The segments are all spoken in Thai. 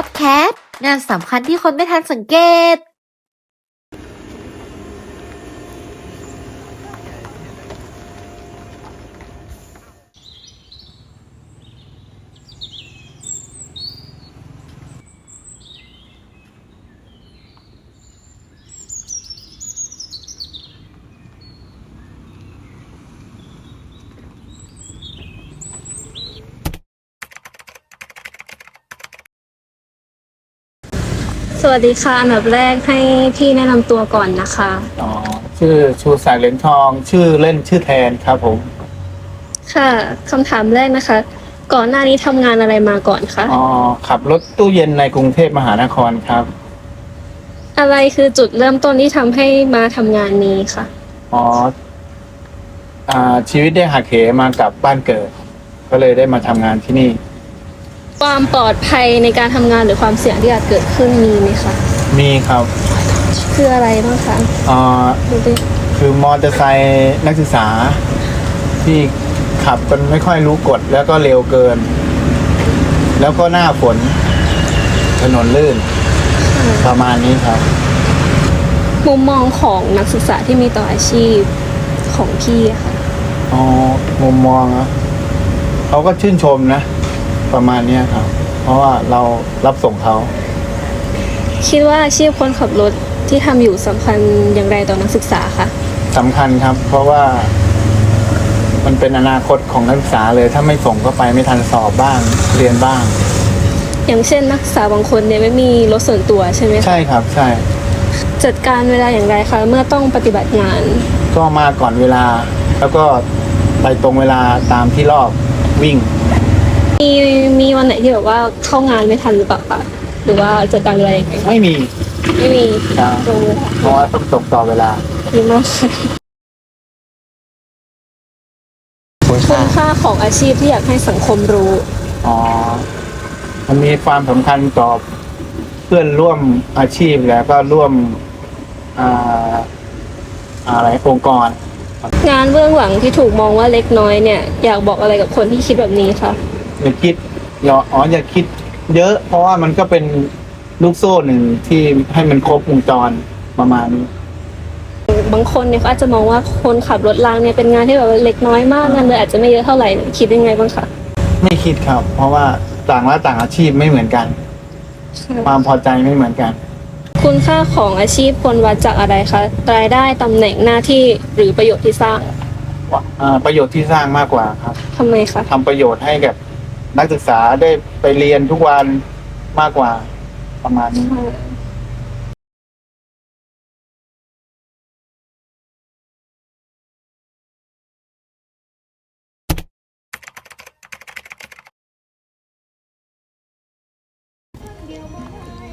จ็อบแคทงานสำคัญที่คนไม่ทันสังเกต สวัสดีค่ะอันดับแรกให้พี่แนะนำตัวก่อนนะคะ อ๋อชื่อชูศักดิ์เหรียญทอง ชื่อเล่นชื่อแทนครับผม ค่ะคำถามแรกนะคะ ก่อนหน้านี้ทำงานอะไรมาก่อนคะอ๋อขับรถตู้เย็นในกรุงเทพมหานครครับ อะไรคือจุดเริ่มต้นที่ทำให้มาทำงานนี้คะอ๋ออ่าชีวิตได้หักเหมากับบ้านเกิด ก็เลยได้มาทำงานที่นี่ ความปลอดภัยในการทำงานหรือความเสี่ยงที่อาจเกิดขึ้นมีไหมคะมีครับคืออะไรบ้างคะอ่าดูดิคือมอเตอร์ไซค์นักศึกษา ที่ขับกันไม่ค่อยรู้กฎแล้วก็เร็วเกิน แล้วก็หน้าฝนถนนลื่น ประมาณนี้ครับ มุมมองของนักศึกษาที่มีต่ออาชีพของพี่อะค่ะ อ๋อมุมมองนะเขาก็ชื่นชมนะ ประมาณเนี้ยครับ เพราะว่าเรารับส่งเขา คิดว่าอาชีพคนขับรถที่ทำอยู่สำคัญอย่างไรต่อนักศึกษาคะ สำคัญครับ เพราะว่ามันเป็นอนาคตของนักศึกษาเลย ถ้าไม่ส่งก็ไปไม่ทันสอบบ้าง เรียนบ้าง อย่างเช่นนักศึกษาบางคนเนี่ยไม่มีรถส่วนตัวใช่ไหมคะใช่ครับ ใช่ จัดการเวลาอย่างไรคะเมื่อต้องปฏิบัติงาน ก็มาก่อนเวลา แล้วก็ไปตรงเวลาตามที่รอบวิ่ง มีมีวันไหนที่แบบว่าเข้างานไม่ทันหรือเปล่าคะหรือว่าจัดการเวลาอย่างไรไม่มีไม่มีครับตรงเวลาเพราะว่าต้องส่งต่อเวลาดีมากค่ะคุณค่าของอาชีพที่อยากให้สังคมรู้ อ๋อมันมีความสำคัญต่อเพื่อนร่วมอาชีพแล้วก็ร่วมอ่าอะไรองค์กร งานเบื้องหลังที่ถูกมองว่าเล็กน้อยเนี่ย อยากบอกอะไรกับคนที่คิดแบบนี้คะ อย่าคิดอย่าอ๋ออย่าคิด เยอะ เพราะว่ามันก็เป็นลูกโซ่หนึ่งที่ให้มันครบวงจรประมาณนี้ บางคนเนี่ยเขาอาจจะมองว่าคนขับรถรางเนี่ยเป็นงานที่แบบว่าเล็กน้อยมากเงินเดือนอาจจะไม่เยอะเท่าไหร่คิดยังไงบ้างคะไม่คิดครับ เพราะว่าต่างละต่างอาชีพไม่เหมือนกัน ความพอใจไม่เหมือนกัน คุณค่าของอาชีพควรวัดจากอะไรคะรายได้ตำแหน่งหน้าที่หรือประโยชน์ที่สร้างอ่าประโยชน์ที่สร้างมากกว่าครับทำไมคะทำประโยชน์ให้กับ นักศึกษาได้ไปเรียนทุกวันมากกว่าประมาณนี้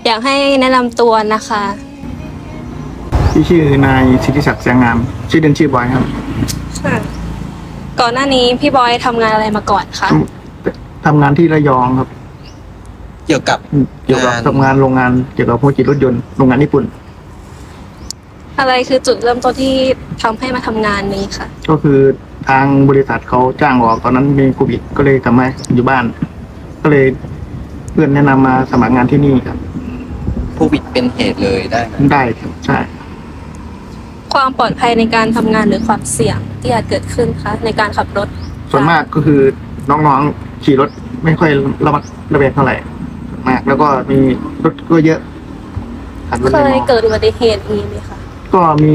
อยากให้แนะนำตัวนะคะ ที่ชื่อนายสิทธิศักดิ์แสงงาม ชื่อเล่นชื่อบอยครับค่ะก่อนหน้านี้พี่บอยทำงานอะไรมาก่อนคะ ทำงานที่ระยองครับ เกี่ยวกับ เกี่ยวกับงาน ทำงานโรงงานเกี่ยวกับพวกจิตรถยนต์โรงงานญี่ปุ่น อะไรคือจุดเริ่มต้นที่ทำให้มาทำงานนี้ค่ะ ก็คือทางบริษัทเขาจ้างออกตอนนั้นมีโควิดก็เลยทำให้อยู่บ้าน ก็เลยเพื่อนแนะนำมาสมัครงานที่นี่ครับผู้บิดเป็นเหตุเลยได้ไหมได้ครับใช่ ความปลอดภัยในการทำงานหรือความเสี่ยงที่อาจเกิดขึ้นคะในการขับรถส่วนมากก็คือน้องๆ ขี่รถไม่ค่อยระมัดระเบียบเท่าไหร่ส่วนมาก แล้วก็มีรถก็เยอะขับรถเคไม่ยเหมาะเกิดอุบัติเหตุมีไหมคะก็มี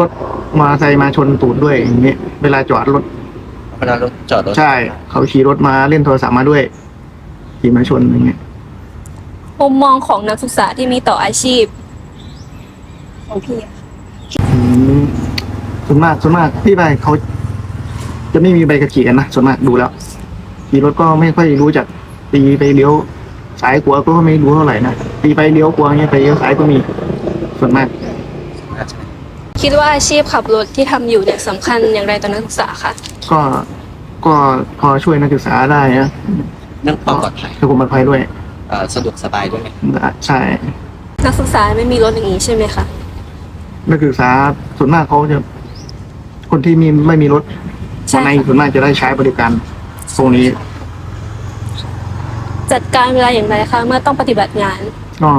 รถมอเตอร์ไซค์มาชนตูดด้วยอย่างเงี้ยเวลาจอดรถ เวลารถจอดรถใช่ เขาขี่รถมาเล่นโทรศัพท์มาด้วยขี่มาชนอย่างเงี้ยมุมมองของนักศึกษาที่มีต่ออาชีพ ของพี่อะอืมส่วนมากส่วนมากพี่ไปเขา จะไม่มีใบขับขี่กันนะส่วนมากดูแล้ว ขี่รถก็ไม่ค่อยรู้จักตีไปเลี้ยวสายขวาก็ไม่รู้เท่าไหร่นะตีไปเลี้ยวขวาเงี้ยไปเลี้ยวซ้ายก็มีส่วนมาก คิดว่าอาชีพขับรถที่ทำอยู่เนี่ยสำคัญอย่างไรต่อนักศึกษาคะก็ก็พอช่วยนักศึกษาได้นะเรื่องความปลอดภัยถ้าผมปลอดภัยด้วยเอ่อสะดวกสบายด้วยไหมใช่นักศึกษาไม่มีรถอย่างนี้ใช่ไหมคะนักศึกษาส่วนมากเขาจะคนที่มีไม่มีรถใช่ในค่ะส่วนมากจะได้ใช้บริการ ตรงนี้จัดการเวลาอย่างไรคะเมื่อต้องปฏิบัติงาน ก็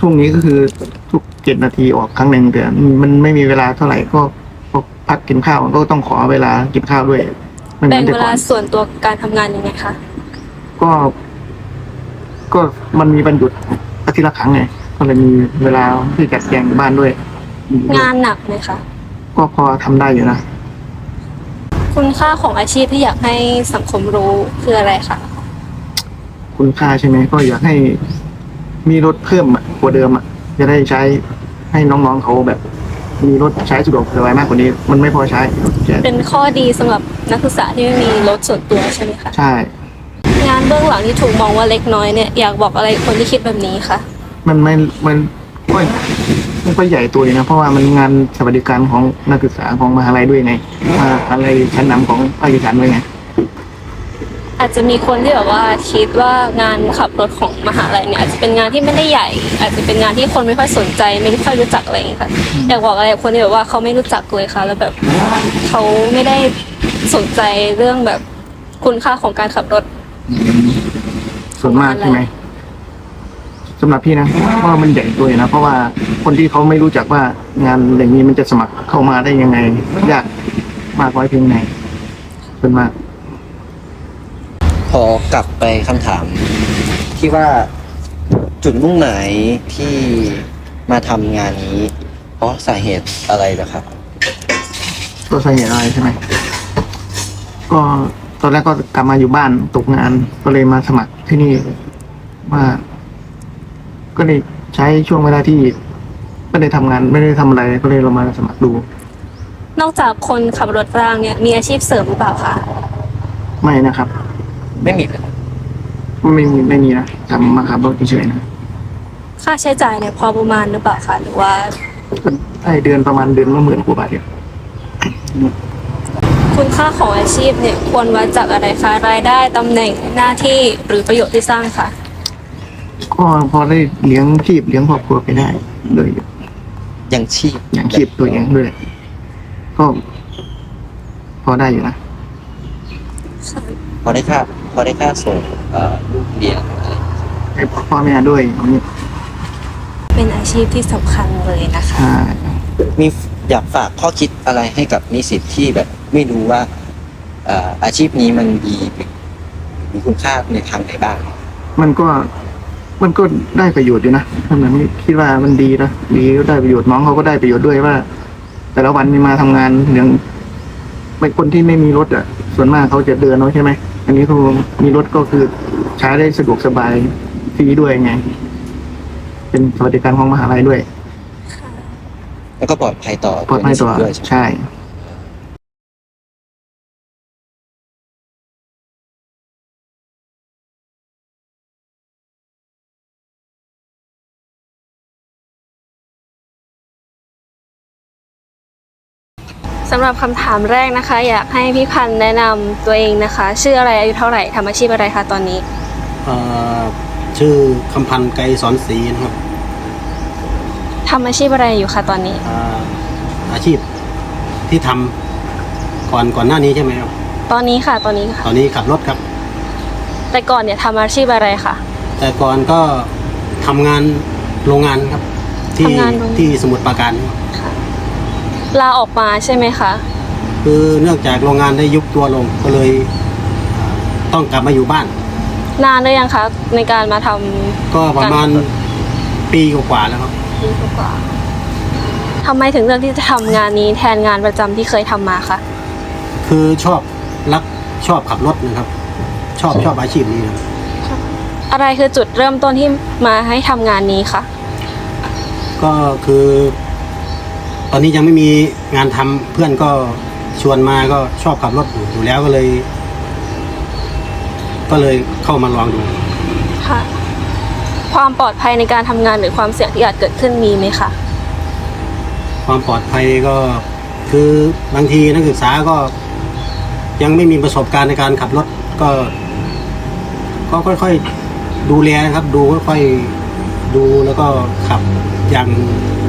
ช่วงนี้ก็คือทุกเจ็ดนาทีออกครั้งหนึ่งแต่มันไม่มีเวลาเท่าไหร่ก็ก็พักกินข้าวก็ต้องขอเวลากินข้าวด้วยไม่เหมืแบ่องนแต่เวก่ลาอนส่วนตัวการทำงานยังไงคะก็ ก็มันมีวันหยุดอาทิตย์ละครั้งไงก็เลยมีเวลาที่จัดแจงบ้านด้วย งานหนักไหมคะก็พอทำได้อยู่นะ คุณค่าของอาชีพที่อยากให้สังคมรู้คืออะไรคะคุณค่าใช่ไหมก็อยากให้มีรถเพิ่มอะกว่าเดิมอะจะได้ใช้ให้น้องๆเขาแบบ มีรถใช้สะดวกสบายมากกว่านี้ มันไม่พอใช้จะเป็นข้อดีสำหรับนักศึกษาที่ไม่มีรถส่วนตัวใช่ไหมคะใช่ งานเบื้องหลังที่ถูกมองว่าเล็กน้อยเนี่ยอยากบอกอะไรคนที่คิดแบบนี้คะมันไม่มันก็ มันก็ใหญ่ตัวอยู่นะ เพราะว่ามันงานสวัสดิการของนักศึกษาของมหาลัยด้วยไงมหาลัยชั้นนำของภาคอีสานด้วยไง อาจจะมีคนที่แบบว่าคิดว่างานขับรถของมหาลัยเนี่ยอาจจะเป็นงานที่ไม่ได้ใหญ่ อาจจะเป็นงานที่คนไม่ค่อยสนใจ ไม่ค่อยรู้จักอะไรอย่างเงี้ยค่ะอยากบอกอะไรกับคนที่แบบว่าเขาไม่รู้จักเลยค่ะ แล้วแบบเขาไม่ได้สนใจเรื่องแบบคุณค่าของการขับรถส่วนมากใช่ไหมสำหรับพี่นะว่ามันใหญ่ตัวอยู่นะ เพราะว่า คนที่เขาไม่รู้จักว่างานอย่างนี้มันจะสมัครเข้ามาได้ยังไงยากมากน้อยเพียงไหนส่วนมาก พอกลับไปคำถาม ที่ว่าจุดมุ่งหมายที่มาทำงานนี้ เพราะสาเหตุอะไรเหรอครับ ตัวสาเหตุอะไรใช่ไหม ก็ตอนแรกก็กลับมาอยู่บ้านตกงานก็เลยมาสมัครที่นี่ว่า ก็เลยใช้ช่วงเวลาที่ ไม่ได้ทำงานไม่ได้ทำอะไรก็เลยเรามาสมัครดู นอกจากคนขับรถรางเนี่ยมีอาชีพเสริมหรือเปล่าคะไม่นะครับ ไม่มีเลย ไม่มีไม่มีนะทำมาขับรถเฉยๆนะค่าใช้จ่ายเนี่ยพอประมาณหรือเปล่าคะหรือว่าก็ได้เดือนประมาณเดือนละหมื่นกว่าบาทเดียวคุณค่าของอาชีพเนี่ยควรวัดจากอะไรคะรายได้ตำแหน่งหน้าที่หรือประโยชน์ที่สร้างค่ะ ก็พอได้เลี้ยงชีพเลี้ยงครอบครัวไปได้โดยยั งชีพอย่างชีพตัวเองด้วยก็พอได้อยู่นะพอได้ค่าพอได้ค่าส่งเอ่อลูกเรียนอะไรให้พ่อแม่ด้วยอย่างนี้เป็นอาชีพที่สำคัญเลยนะคะใช่มีอยากฝากข้อคิดอะไรให้กับนิสิตที่แบบไม่รู้ว่าเอ่ออาชีพนี้มันดีหรือมีคุณค่าในทางไหนบ้าง มันก็ มันก็ได้ประโยชน์อยู่นะถ้ามันคิดว่ามันดีนะดีก็ได้ประโยชน์น้องเขาก็ได้ประโยชน์ด้วยว่า แต่ละวันนี่มาทำงานอย่างเป็นคนที่ไม่มีรถอะ ส่วนมากเขาจะเดินเนาะใช่ไหมอันนี้เขามีรถก็คือใช้ได้สะดวกสบายฟรีด้วยไง เป็นสวัสดิการของมหาลัยด้วย แล้วก็ปลอดภัยต่อปลอดภัยต่อนิสิด้วยใช่ สำหรับคำถามแรกนะคะ อยากให้พี่พันธ์แนะนำตัวเองนะคะ ชื่ออะไรอายุเท่าไหร่ทำอาชีพอะไรคะตอนนี้ เอ่อชื่อคำพันธ์ไกรสอนศรีนะครับทำอาชีพอะไรอยู่คะตอนนี้ อ่าอาชีพที่ทำก่อนก่อนหน้านี้ใช่ไหมครับ ตอนนี้ค่ะตอนนี้ค่ะ ตอนนี้ขับรถครับ แต่ก่อนเนี่ยทำอาชีพอะไรคะ แต่ก่อนก็ทำงานโรงงานครับ ที่ทำงานโรงงาน ที่สมุทรปราการครับ ลาออกมาใช่ไหมคะ คือเนื่องจากโรงงานได้ยุบตัวลงก็เลยอ่าต้องกลับมาอยู่บ้าน นานหรือยังคะ ในการมาทำก็ประมาณปีกว่าๆแล้วครับ ปีกว่าทำไมถึงเลือกที่จะทำงานนี้แทนงานประจำที่เคยทำมาคะคือชอบรักชอบขับรถนะครับ ชอบชอบอาชีพนี้นะครับอะไรคือจุดเริ่มต้นที่มาให้ทำงานนี้คะ ก็คือ ตอนนี้ยังไม่มีงานทำเพื่อนก็ชวนมาก็ชอบขับรถอยู่อยู่แล้วก็เลย ก็เลยเข้ามาลองดูค่ะ ความปลอดภัยในการทำงานหรือความเสี่ยงที่อาจเกิดขึ้นมีไหมคะความปลอดภัยก็คือบางทีนักศึกษาก็ ยังไม่มีประสบการณ์ในการขับรถก็ ก็ค่อยๆดูแลนะครับ ดูค่อยๆดูแล้วก็ขับอย่าง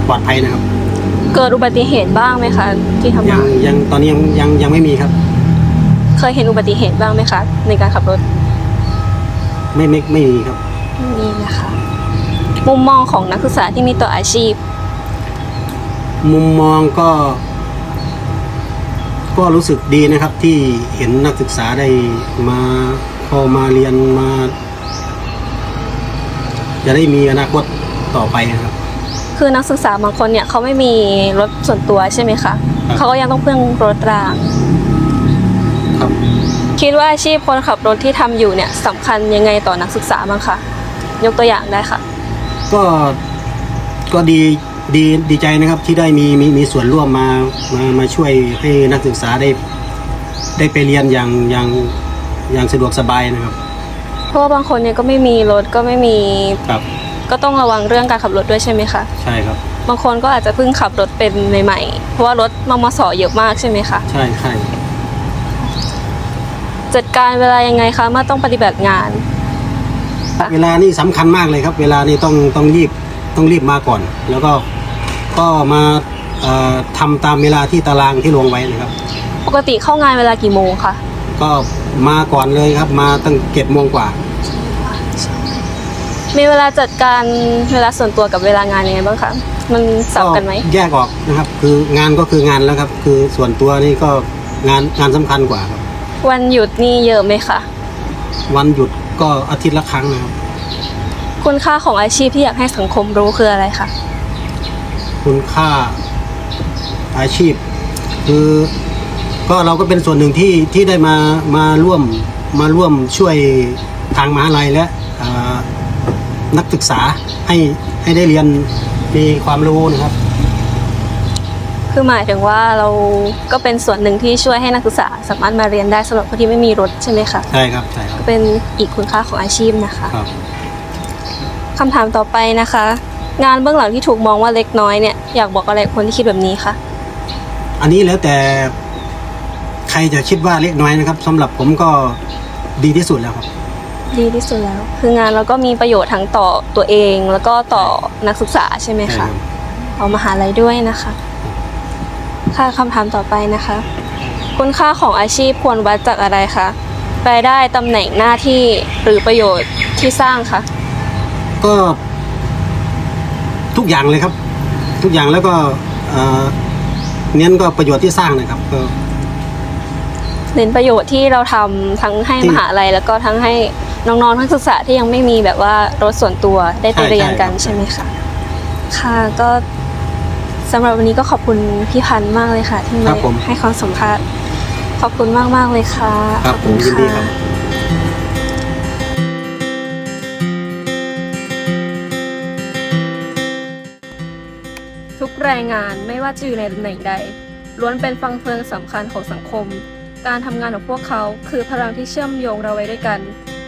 ปลอดภัยนะครับ เกิดอุบัติเหตุบ้างไหมคะที่ทำยังงานยังตอนนี้ยังยังยังไม่มีครับ เคยเห็นอุบัติเหตุบ้างไหมคะ ในการขับรถไม่ไม่ไม่มีครับ นี่นะคะ มุมมองของนักศึกษาที่มีต่ออาชีพ มุมมองก็ ก็รู้สึกดีนะครับที่เห็นนักศึกษาได้มาพอมาเรียนมา จะได้มีอนาคตต่อไปนะครับ คือนักศึกษาบางคนเนี่ยเขาไม่มีรถส่วนตัวใช่ไหมคะครับเขาก็ยังต้องพึ่งรถรางครับคิดว่าอาชีพคนขับรถที่ทำอยู่เนี่ยสำคัญยังไงต่อนักศึกษาบ้างคะยกตัวอย่างได้ค่ะ ก็ก็ดีดีดีใจนะครับที่ได้มีมีมีส่วนร่วมมามามาช่วยให้นักศึกษาได้ ได้ไปเรียนอย่างอย่างอย่างสะดวกสบายนะครับ เพราะว่าบางคนเนี่ยก็ไม่มีรถก็ไม่มีครับ ก็ต้องระวังเรื่องการขับรถด้วยใช่ไหมคะ ใช่ครับ บางคนก็อาจจะเพิ่งขับรถเป็นใหม่ๆ เพราะว่ารถมมสเยอะมากใช่ไหมคะ ใช่ใช่จัดการเวลายังไงคะเมื่อต้องปฏิบัติงาน เวลานี่สำคัญมากเลยครับ เวลานี่ต้องต้องรีบต้องรีบมาก่อน แล้วก็ก็มาเอ่อทำตามเวลาที่ตารางที่ลงไว้นะครับ ปกติเข้างานเวลากี่โมงคะ ก็มาก่อนเลยครับ มาตั้งเจ็ดโมงกว่า มีเวลาจัดการเวลาส่วนตัวกับเวลางานยังไงบ้างคะ มันสับกันไหม แยกออกนะครับ คืองานก็คืองานแล้วครับ คือส่วนตัวนี่ก็งานงานสำคัญกว่าครับ วันหยุดนี่เยอะไหมคะ วันหยุดก็อาทิตย์ละครั้งนะครับ คุณค่าของอาชีพที่อยากให้สังคมรู้คืออะไรคะคุณค่าอาชีพ คือก็เราก็เป็นส่วนหนึ่งที่ที่ได้มามาร่วมมาร่วมช่วยทางมหาลัยและเอ่อ นักศึกษาให้ให้ได้เรียนมีความรู้นะครับ คือหมายถึงว่าเราก็เป็นส่วนหนึ่งที่ช่วยให้นักศึกษาสามารถมาเรียนได้สำหรับคนที่ไม่มีรถใช่ไหมคะใช่ครับใช่ครับเป็นอีกคุณค่าของอาชีพนะคะครับคำถามต่อไปนะคะ งานเบื้องหลังที่ถูกมองว่าเล็กน้อยเนี่ยอยากบอกอะไรคนที่คิดแบบนี้คะอันนี้แล้วแต่ใครจะคิดว่าเล็กน้อยนะครับสำหรับผมก็ดีที่สุดแล้วครับ ดีที่สุดแล้ว คืองานเราก็มีประโยชน์ทั้งต่อตัวเอง แล้วก็ต่อนักศึกษาใช่ไหมใช่คคะรับเอามหาลัยด้วยนะคะ ค่ะคำถามต่อไปนะคะ คุณค่าของอาชีพควรวัดจากอะไรคะรายได้ตำแหน่งหน้าที่หรือประโยชน์ที่สร้างคะก็ทุกอย่างเลยครับ ทุกอย่างแล้วก็เอ่อเน้นก็ประโยชน์ที่สร้างนะครับก็เน้นประโยชน์ที่เราทำทั้งให้ที่มหาลัยแล้วก็ทั้งให้ น้องๆนักศึกษาที่ยังไม่มีแบบว่ารถส่วนตัวได้ไปใช่เรียนกันใช่ใช่ไหมคะค่ะก็สำหรับวันนี้ก็ขอบคุณพี่พันธ์มากเลยค่ะ ที่ครัมาบผมให้ความสัมภาษณ์ขอบคุณมากมากๆเลยค่ะครับขผอมณยินดีครับะทุกแรงงานไม่ว่าจะอยู่ในตำแหน่งใด ล้วนเป็นฟังเฟืองสำคัญของสังคม การทำงานของพวกเขาคือพลังที่เชื่อมโยงเราไว้ด้วยกัน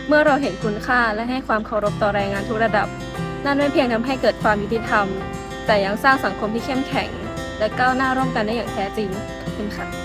เมื่อเราเห็นคุณค่าและให้ความเคารพต่อแรงงานทุกระดับ นั่นไม่เพียงทำให้เกิดความยุติธรรม แต่ยังสร้างสังคมที่เข้มแข็ง และก้าวหน้าร่วมกันได้อย่างแท้จริงขอบคุณค่ะ